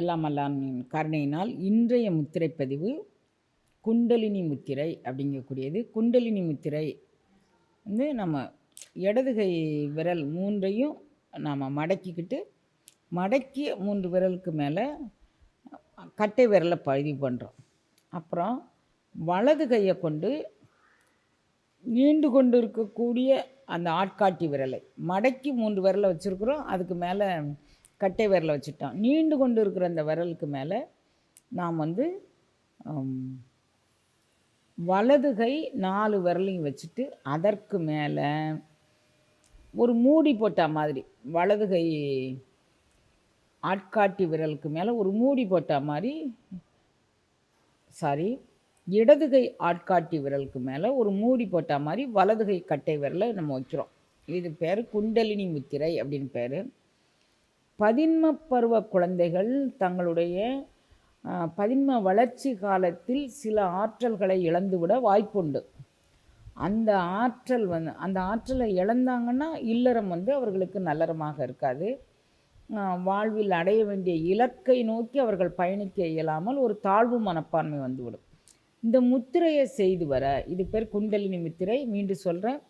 எல்லாம் அல்லாமின் கருணையினால் இன்றைய முத்திரை பதிவு குண்டலினி முத்திரை அப்படிங்கக்கூடியது. குண்டலினி முத்திரை வந்து நம்ம இடது கை விரல் மூன்றையும் நாம் மடக்கிக்கிட்டு மடக்கிய மூன்று விரலுக்கு மேலே கட்டை விரலை பதிவு பண்ணுறோம் அப்புறம் வலது கையை கொண்டு நீண்டு கொண்டு இருக்கக்கூடிய அந்த ஆட்காட்டி விரலை மடக்கி மூன்று விரலை வச்சுருக்குறோம். அதுக்கு மேலே கட்டை விரலை வச்சுட்டோம் நீண்டு கொண்டு இருக்கிற அந்த விரலுக்கு மேலே நாம் வந்து வலது கை நாலு விரலையும் வச்சுட்டு அதற்கு மேலே ஒரு மூடி போட்ட மாதிரி வலது கை ஆட்காட்டி விரலுக்கு மேலே ஒரு மூடி போட்ட மாதிரி சாரி இடது கை ஆட்காட்டி விரலுக்கு மேலே ஒரு மூடி போட்ட மாதிரி வலது கை கட்டை விரலை நம்ம வைக்கிறோம் இது பேர் குண்டலினி முத்திரை அப்படின்னு பேர். பதின்ம பருவ குழந்தைகள் தங்களுடைய பதின்ம வளர்ச்சி காலத்தில் சில ஆற்றல்களை இழந்துவிட வாய்ப்புண்டு. அந்த ஆற்றல் வந்து அந்த ஆற்றலை இழந்தாங்கன்னா இல்லறம் வந்து அவர்களுக்கு நல்லறமாக இருக்காது. வாழ்வில் அடைய வேண்டிய இலக்கை நோக்கி அவர்கள் பயணிக்க இயலாமல் ஒரு தாழ்வு மனப்பான்மை வந்துவிடும். இந்த முத்திரையை செய்து வர இது பேர் குண்டலினி முத்திரை மீண்டும் சொல்கிறேன்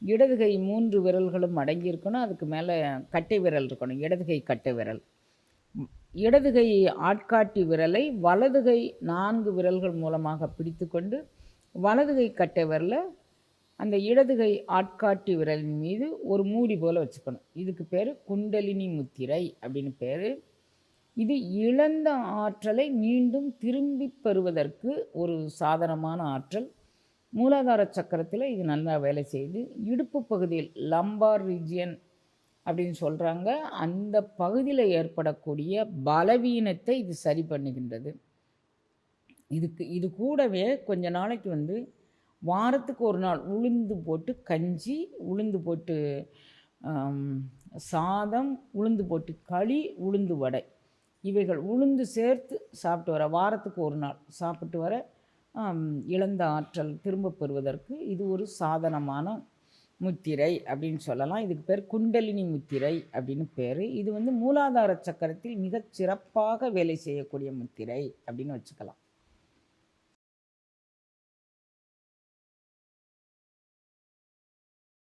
இடது கை மூன்று விரல்களும் அடங்கியிருக்கணும். அதுக்கு மேலே கட்டை விரல் இருக்கணும். இடது கை கட்டை விரல். இடது கை ஆட்காட்டி விரலை வலது கை நான்கு விரல்கள் மூலமாக பிடித்துக்கொண்டு வலது கை கட்டை விரலை அந்த இடது கை ஆட்காட்டி விரலின் மீது ஒரு மூடி போல் வச்சுக்கணும். இதுக்கு பேர் குண்டலினி முத்திரை அப்படின்னு பேர். இது இழந்த ஆற்றலை மீண்டும் திரும்பி பெறுவதற்கு ஒரு சாதனமான ஆற்றல். மூலாதார சக்கரத்தில் இது நல்லா வேலை செய்யுது. இடுப்பு பகுதியில் லம்பார் ரீஜியன் அப்படின்னு சொல்கிறாங்க அந்த பகுதியில் ஏற்படக்கூடிய பலவீனத்தை இது சரி பண்ணுகின்றது. இதுக்கு இது கூடவே கொஞ்ச நாளைக்கு வந்து வாரத்துக்கு ஒரு நாள் உளுந்து போட்டு கஞ்சி உளுந்து போட்டு சாதம் உளுந்து போட்டு களி உளுந்து வடை. இவைகள் உளுந்து சேர்த்து சாப்பிட்டு வர வாரத்துக்கு ஒரு நாள் சாப்பிட்டு வர இழந்த ஆற்றல் திரும்ப பெறுவதற்கு இது ஒரு சாதனமான முத்திரை அப்படின்னு சொல்லலாம். இதுக்கு பேர் குண்டலினி முத்திரை அப்படின்னு பேர். இது வந்து மூலாதார சக்கரத்தில் மிகச் சிறப்பாக வேலை செய்யக்கூடிய முத்திரை அப்படின்னு வச்சுக்கலாம்.